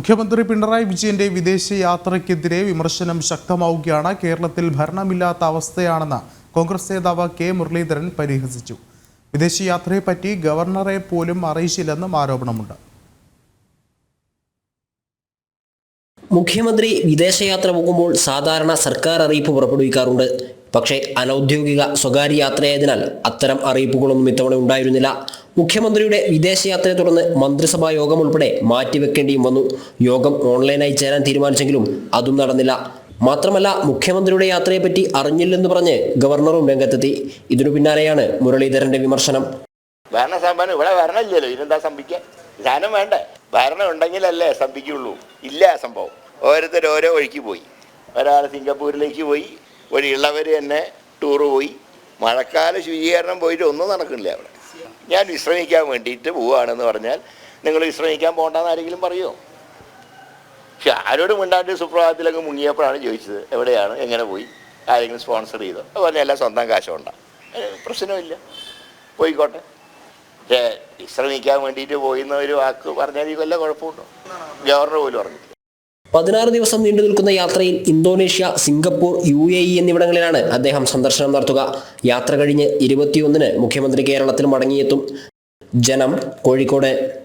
മുഖ്യമന്ത്രി പിണറായി വിജയന്റെ വിദേശ യാത്രയ്ക്കെതിരെ വിമർശനം ശക്തമാവുകയാണ്. കേരളത്തിൽ ഭരണമില്ലാത്ത അവസ്ഥയാണെന്ന് കോൺഗ്രസ് നേതാവ് കെ മുരളീധരൻ പരിഹസിച്ചു. വിദേശയാത്രയെപ്പറ്റി ഗവർണറെ പോലും അറിയിച്ചില്ലെന്നും ആരോപണമുണ്ട്. മുഖ്യമന്ത്രി വിദേശയാത്ര പോകുമ്പോൾ സാധാരണ സർക്കാർ അറിയിപ്പ് പുറപ്പെടുവിക്കാറുണ്ട്. പക്ഷേ അനൌദ്യോഗിക സ്വകാര്യ യാത്രയായതിനാൽ അത്തരം അറിയിപ്പുകളൊന്നും ഇത്തവണ ഉണ്ടായിരുന്നില്ല. മുഖ്യമന്ത്രിയുടെ വിദേശയാത്രയെ തുടർന്ന് മന്ത്രിസഭാ യോഗം ഉൾപ്പെടെ മാറ്റിവെക്കേണ്ടിയും വന്നു. യോഗം ഓൺലൈനായി ചേരാൻ തീരുമാനിച്ചെങ്കിലും അതും നടന്നില്ല. മാത്രമല്ല മുഖ്യമന്ത്രിയുടെ യാത്രയെപ്പറ്റി അറിഞ്ഞില്ലെന്ന് പറഞ്ഞ് ഗവർണറും രംഗത്തെത്തി. ഇതിനു പിന്നാലെയാണ് മുരളീധരന്റെ വിമർശനം. ഭരണസമ്പന്നം ഇവിടെ ഭരണമില്ലല്ലോ ഇതിനെന്താ സംഭവിക്കുക ജ്ഞാനം വേണ്ട? ഭരണം ഉണ്ടെങ്കിലല്ലേ സംഭവിക്കുള്ളൂ ഇല്ല സംഭവം. ഓരോരുത്തർ ഓരോ വഴിക്ക് പോയി. ഒരാൾ സിംഗപ്പൂരിലേക്ക് പോയി. വഴിയുള്ളവർ തന്നെ ടൂറ് പോയി. മഴക്കാല ശുചീകരണം പോയിട്ട് ഒന്നും നടക്കുന്നില്ല അവിടെ. ഞാൻ വിശ്രമിക്കാൻ വേണ്ടിയിട്ട് പോവുകയാണെന്ന് പറഞ്ഞാൽ നിങ്ങൾ വിശ്രമിക്കാൻ പോകണ്ടെന്ന് ആരെങ്കിലും പറയുമോ പക്ഷെ ആരോടും മിണ്ടാണ്ട് സുപ്രഭാതത്തിലൊക്കെ മുങ്ങിയപ്പോഴാണ് ചോദിച്ചത് എവിടെയാണ്? എങ്ങനെ പോയി? ആരെങ്കിലും സ്പോൺസർ ചെയ്തോ? അത് പറഞ്ഞാൽ എല്ലാം സ്വന്തം കാശുകൊണ്ടാണ് പ്രശ്നമില്ല. പോയിക്കോട്ടെ. പക്ഷേ വിശ്രമിക്കാൻ വേണ്ടിയിട്ട് പോയിന്ന ഒരു വാക്ക് പറഞ്ഞാൽ ഈ വല്ല കുഴപ്പമുണ്ടോ? ഗവർണർ പോലും പറഞ്ഞു പതിനാറ് ദിവസം നീണ്ടു നിൽക്കുന്ന യാത്രയിൽ Indonesia Singapore U A E എന്നിവിടങ്ങളിലാണ് അദ്ദേഹം സന്ദർശനം നടത്തുക. യാത്ര കഴിഞ്ഞ് ഇരുപത്തിയൊന്നിന് മുഖ്യമന്ത്രി കേരളത്തിൽ മടങ്ങിയെത്തും. ജനം കോഴിക്കോട്.